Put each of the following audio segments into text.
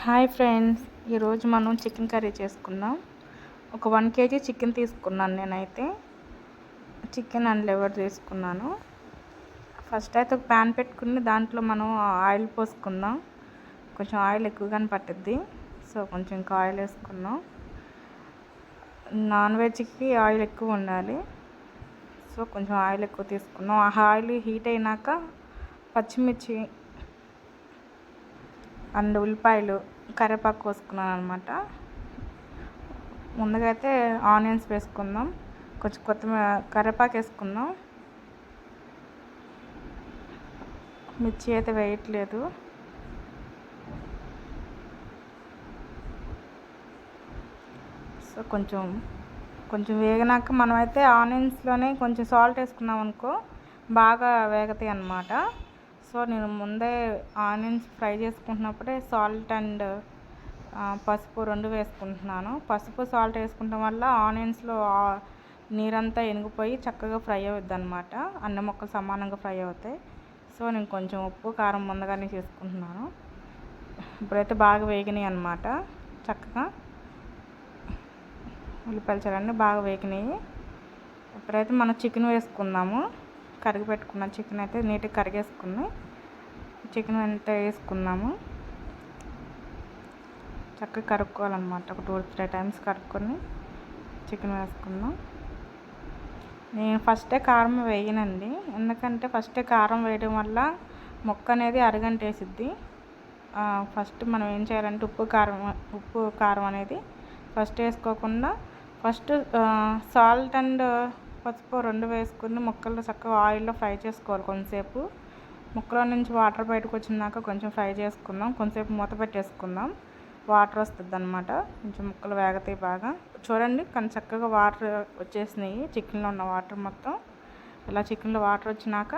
Hi friends ఈరోజు మనం chicken curry చేసుకుందాం. ఒక వన్ కేజీ చికెన్ తీసుకున్నాను నేనైతే. చికెన్ అండ్ లివర్ తీసుకున్నాను. ఫస్ట్ అయితే ఒక ప్యాన్ పెట్టుకుని దాంట్లో మనం ఆయిల్ పోసుకుందాం. కొంచెం ఆయిల్ ఎక్కువగానే పట్టుద్ది. సో కొంచెం ఇంకా ఆయిల్ వేసుకుందాం. నాన్ వెజ్కి ఆయిల్ ఎక్కువ ఉండాలి. సో కొంచెం ఆయిల్ ఎక్కువ తీసుకున్నాం ఆ ఆయిల్ హీట్ అయినాక పచ్చిమిర్చి అండ్ ఉల్లిపాయలు కరివేపాకు కోసుకున్నాను అనమాట ముందుగా అయితే ఆనియన్స్ వేసుకుందాం. కొంచెం కొత్తిమీర కరివేపాకు వేసుకుందాం. మిర్చి అయితే వేయట్లేదు. సో కొంచెం కొంచెం వేగినాక మనమైతే ఆనియన్స్లోనే కొంచెం సాల్ట్ వేసుకున్నాం అనుకో బాగా వేగతాయి అన్నమాట. సో నేను ముందే ఆనియన్స్ ఫ్రై చేసుకుంటున్నప్పుడే సాల్ట్ అండ్ పసుపు రెండు వేసుకుంటున్నాను. పసుపు సాల్ట్ వేసుకుంటాం వల్ల ఆనియన్స్లో నీరంతా ఎనిగిపోయి చక్కగా ఫ్రై అవుద్ది అనమాట అన్ని మొక్కలు సమానంగా ఫ్రై అవుతాయి. సో నేను కొంచెం ఉప్పు కారం ముందుగానే చేసుకుంటున్నాను. ఇప్పుడైతే బాగా వేగినాయి అనమాట చక్కగా ఉల్లిపాయలు చూడండి బాగా వేగినాయి. ఇప్పుడైతే మనం చికెన్ వేసుకుందాము. కరిగి పెట్టుకున్న చికెన్ అయితే నీట్గా కరిగేసుకుని చికెన్ అంతా వేసుకున్నాము. చక్కగా కరుక్కోవాలన్నమాట. ఒక టూ త్రీ టైమ్స్ కరుక్కొని చికెన్ వేసుకుందాం. నేను ఫస్టే కారం వేయనండి. ఎందుకంటే ఫస్టే కారం వేయడం వల్ల మొక్క అనేది అరగంట వేసిద్ది. ఫస్ట్ మనం ఏం చేయాలంటే ఉప్పు కారం ఉప్పు కారం అనేది ఫస్ట్ వేసుకోకుండా ఫస్ట్ సాల్ట్ అండ్ పసుపు రెండు వేసుకుని ముక్కలు చక్కగా ఆయిల్లో ఫ్రై చేసుకోవాలి కొంతసేపు. ముక్కలో నుంచి వాటర్ బయటకు వచ్చినాక కొంచెం ఫ్రై చేసుకుందాం. కొంతసేపు మూత పెట్టేసుకుందాం. వాటర్ వస్తుంది అనమాట కొంచెం ముక్కలు వేగతాయి బాగా. చూడండి కానీ చక్కగా వాటర్ వచ్చేసినాయి. చికెన్లో ఉన్న వాటర్ మొత్తం. ఇలా చికెన్లో వాటర్ వచ్చినాక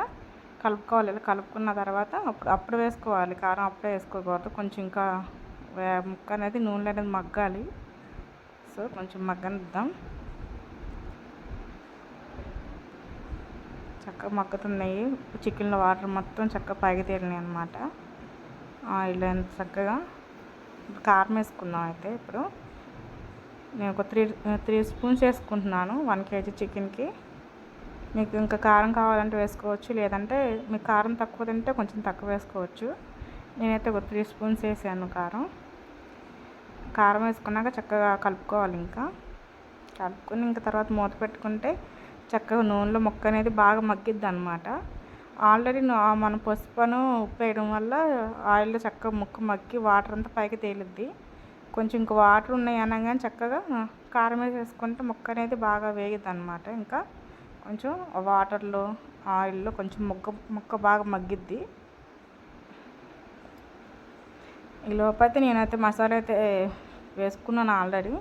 కలుపుకోవాలి. ఇలా కలుపుకున్న తర్వాత అప్పుడు అప్పుడు వేసుకోవాలి. కారం అప్పుడే వేసుకోకూడదు. కొంచెం ఇంకా ముక్క అనేది నూనె అనేది మగ్గాలి. సో కొంచెం మగ్గనిద్దాం. చక్కగా మగ్గుతున్నాయి. చికెన్లో వాటర్ మొత్తం చక్కగా పైకి తేలినాయి అనమాట ఆయిల్ చక్కగా కారం వేసుకుందాం అయితే ఇప్పుడు. నేను ఒక త్రీ త్రీ స్పూన్స్ వేసుకుంటున్నాను వన్ కేజీ చికెన్కి. మీకు ఇంకా కారం కావాలంటే వేసుకోవచ్చు లేదంటే మీకు కారం తక్కువ తింటే కొంచెం తక్కువ వేసుకోవచ్చు. నేనైతే ఒక త్రీ స్పూన్స్ వేసాను కారం. కారం వేసుకున్నాక చక్కగా కలుపుకోవాలి ఇంకా. కలుపుకొని ఇంకా తర్వాత మూత పెట్టుకుంటే చక్కగా నూనెలో ముక్క అనేది బాగా మగ్గిద్ది అనమాట ఆల్రెడీ మన పసుపును ఉప్పు వేయడం వల్ల ఆయిల్లో చక్కగా ముక్క మగ్గి వాటర్ అంతా పైకి తేలిద్ది. కొంచెం ఇంకా వాటర్ ఉన్నాయి అనగానే చక్కగా కారం వేసుకుంటే ముక్క అనేది బాగా వేగిద్ది అనమాట ఇంకా కొంచెం వాటర్లో ఆయిల్లో కొంచెం ముక్క ముక్క బాగా మగ్గిద్ది. ఈ లోపైతే నేనైతే మసాలా అయితే వేసుకున్నాను ఆల్రెడీ.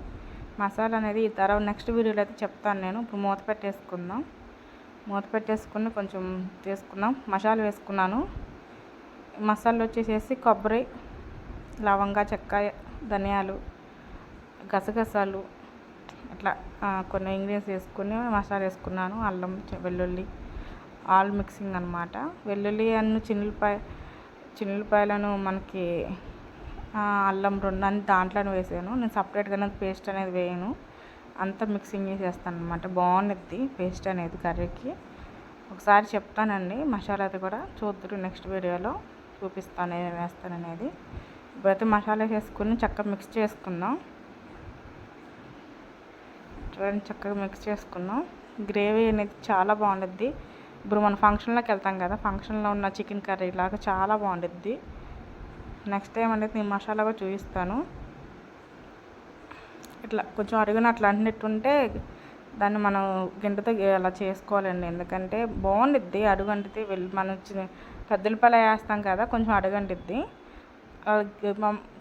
మసాలా అనేది ఈ తర్వాత నెక్స్ట్ వీడియోలో అయితే చెప్తాను నేను. ఇప్పుడు మూత పెట్టేసుకుందాం. మూత పెట్టేసుకుని కొంచెం తీసుకుందాం. మసాలా వేసుకున్నాను. మసాలా వచ్చేసేసి కొబ్బరి లవంగా చెక్క ధనియాలు గసగసాలు అట్లా కొన్ని ఇంగ్రీడియంట్స్ వేసుకుని మసాలా వేసుకున్నాను. అల్లం వెల్లుల్లి ఆల్ మిక్సింగ్ అనమాట వెల్లుల్లి అన్ని చిన్నులపాయ చిన్నులపాయలను మనకి అల్లం రెండు అని దాంట్లోనే వేసాను. నేను సపరేట్గా పేస్ట్ అనేది వేయను. అంతా మిక్సింగ్ చేసేస్తాను అనమాట బాగుండిద్ది పేస్ట్ అనేది కర్రీకి. ఒకసారి చెప్తానండి మసాలా అది కూడా చూద్దరు నెక్స్ట్ వీడియోలో. చూపిస్తాను ఏమేమి వేస్తాననేది ఇప్పుడైతే మసాలా వేసుకుని చక్కగా మిక్స్ చేసుకుందాం. చూడండి చక్కగా మిక్స్ చేసుకుందాం. గ్రేవీ అనేది చాలా బాగుంటుంది ఇప్పుడు మనం ఫంక్షన్లోకి వెళ్తాం కదా ఫంక్షన్లో ఉన్న చికెన్ కర్రీ లాగా చాలా బాగుంటుంది నెక్స్ట్ టైం అనేది నేను మసాలా కూడా చూపిస్తాను. ఇట్లా కొంచెం అరుగున అట్లా అంటున్నట్టుంటే దాన్ని మనం గింటతో అలా చేసుకోవాలండి. ఎందుకంటే బాగుండిద్ది అడుగంటితే వెళ్ళి మనం పెద్దలపల్లి వేస్తాం కదా కొంచెం అడుగంటిద్ది.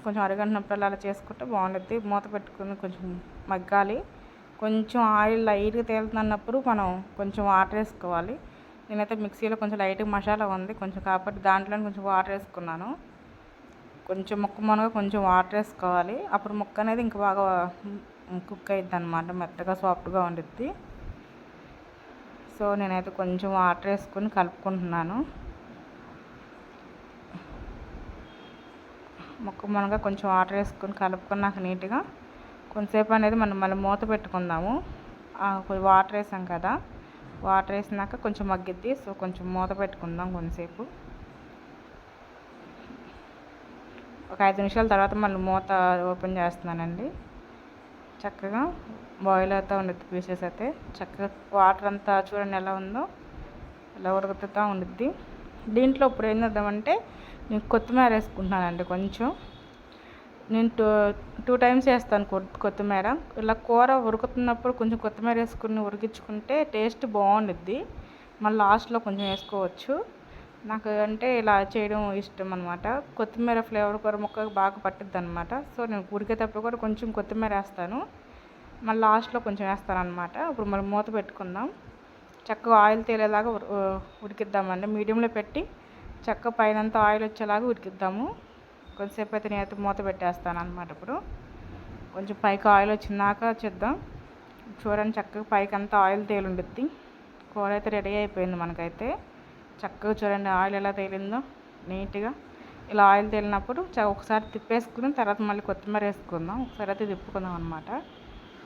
కొంచెం అరగంటినప్పుడు అలా చేసుకుంటే బాగుండిద్ది. మూత పెట్టుకుని కొంచెం మగ్గాలి. కొంచెం ఆయిల్ లైట్గా తేలుతున్నప్పుడు మనం కొంచెం వాటర్ వేసుకోవాలి. నేనైతే మిక్సీలో కొంచెం లైట్గా మసాలా ఉంది. కొంచెం కాబట్టి దాంట్లో కొంచెం వాటర్ వేసుకున్నాను. కొంచెం ముక్క మునగ కొంచెం వాటర్ వేసుకోవాలి అప్పుడు ముక్క అనేది ఇంకా బాగా కుక్ అయ్యిద్ది అనమాట మెత్తగా సాఫ్ట్గా ఉండిద్ది. సో నేనైతే కొంచెం వాటర్ వేసుకొని కలుపుకుంటున్నాను. ముక్క మునగా కొంచెం వాటర్ వేసుకొని కలుపుకున్నాక నీట్గా కొంతసేపు అనేది మనం మళ్ళీ మూత పెట్టుకుందాము. వాటర్ వేసాం కదా వాటర్ వేసినాక కొంచెం మగ్గిద్ది. సో కొంచెం మూత పెట్టుకుందాం కొంతసేపు. ఒక ఐదు నిమిషాల తర్వాత మళ్ళీ మూత ఓపెన్ చేస్తున్నానండి. చక్కగా బాయిల్ అవుతూ ఉండుద్ది పీసెస్ అయితే. చక్కగా వాటర్ అంతా చూడండి ఎలా ఉందో. ఎలా ఉడుకుతూ ఉండుద్ది. దీంట్లో ఇప్పుడు ఏం చేద్దామంటే నేను కొత్తిమీర వేసుకుంటున్నానండి కొంచెం. నేను టూ టూ టైమ్స్ వేస్తాను కొత్తిమీర. ఇలా కూర ఉడుకుతున్నప్పుడు కొంచెం కొత్తిమీర వేసుకుని ఉడికించుకుంటే టేస్ట్ బాగుండుద్ది. మళ్ళీ లాస్ట్లో కొంచెం వేసుకోవచ్చు. నాకు అంటే ఇలా చేయడం ఇష్టం అనమాట కొత్తిమీర ఫ్లేవర్ కూర మొక్క బాగా పట్టుద్ది అనమాట సో నేను ఉడికేటప్పుడు కూడా కొంచెం కొత్తిమీర వేస్తాను. మళ్ళీ లాస్ట్లో కొంచెం వేస్తాను అనమాట ఇప్పుడు మనం మూత పెట్టుకుందాం. చక్కగా ఆయిల్ తేలేలాగా ఉడికిద్దామండి. మీడియంలో పెట్టి చక్క పైనంతా ఆయిల్ వచ్చేలాగా ఉడికిద్దాము. కొంచెంసేపు అయితే నేనైతే మూత పెట్టేస్తాను అనమాట ఇప్పుడు. కొంచెం పైకి ఆయిల్ వచ్చినాక చేద్దాం. చూడండి చక్కగా పైకి అంతా ఆయిల్ తేలుండిద్ది కూర అయితే రెడీ అయిపోయింది మనకైతే. చక్కగా చూడండి ఆయిల్ ఎలా తేలిందో నీట్గా. ఇలా ఆయిల్ తేలినప్పుడు ఒకసారి తిప్పేసుకుని తర్వాత మళ్ళీ కొత్తిమీర వేసుకుందాం. ఒకసారి అయితే తిప్పుకుందాం అనమాట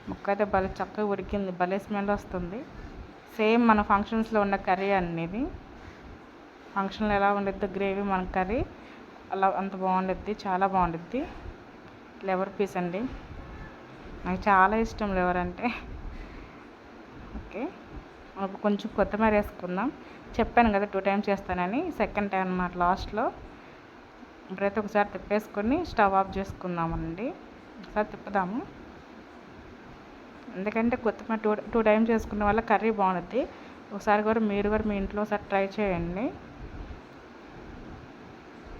ముక్క అయితే భలే చక్కగా ఉడికింది భలే స్మెల్ వస్తుంది. సేమ్ మన ఫంక్షన్స్లో ఉన్న కర్రీ అనేది ఫంక్షన్లో ఎలా ఉండిద్ది గ్రేవీ మన కర్రీ? అలా అంత బాగుండిద్ది చాలా బాగుండిద్ది. లెవర్ పీస్ అండి. నాకు చాలా ఇష్టం లెవర్ అంటే. ఓకే. కొంచెం కొత్తిమీర వేసుకుందాం. చెప్పాను కదా టూ టైమ్స్ చేస్తానని సెకండ్ టైం అనమాట లాస్ట్లో. ఇప్పుడైతే ఒకసారి తిప్పేసుకొని స్టవ్ ఆఫ్ చేసుకుందామండి. ఒకసారి తిప్పుదాము. ఎందుకంటే కొత్తిమీర టూ టూ టైమ్స్ చేసుకున్న వల్ల కర్రీ బాగుంటుంది ఒకసారి కూడా మీరు కూడా మీ ఇంట్లో ఒకసారి ట్రై చేయండి.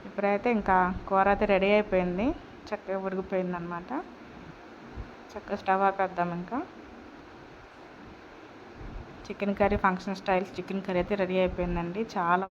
ఇప్పుడైతే ఇంకా కూర అయితే రెడీ అయిపోయింది. చక్కగా ఉడికిపోయింది అనమాట చక్కగా స్టవ్ ఆపేద్దాం ఇంకా. Chicken curry function style chicken curry అయితే రెడీ అయిపోయిందండి. చాలా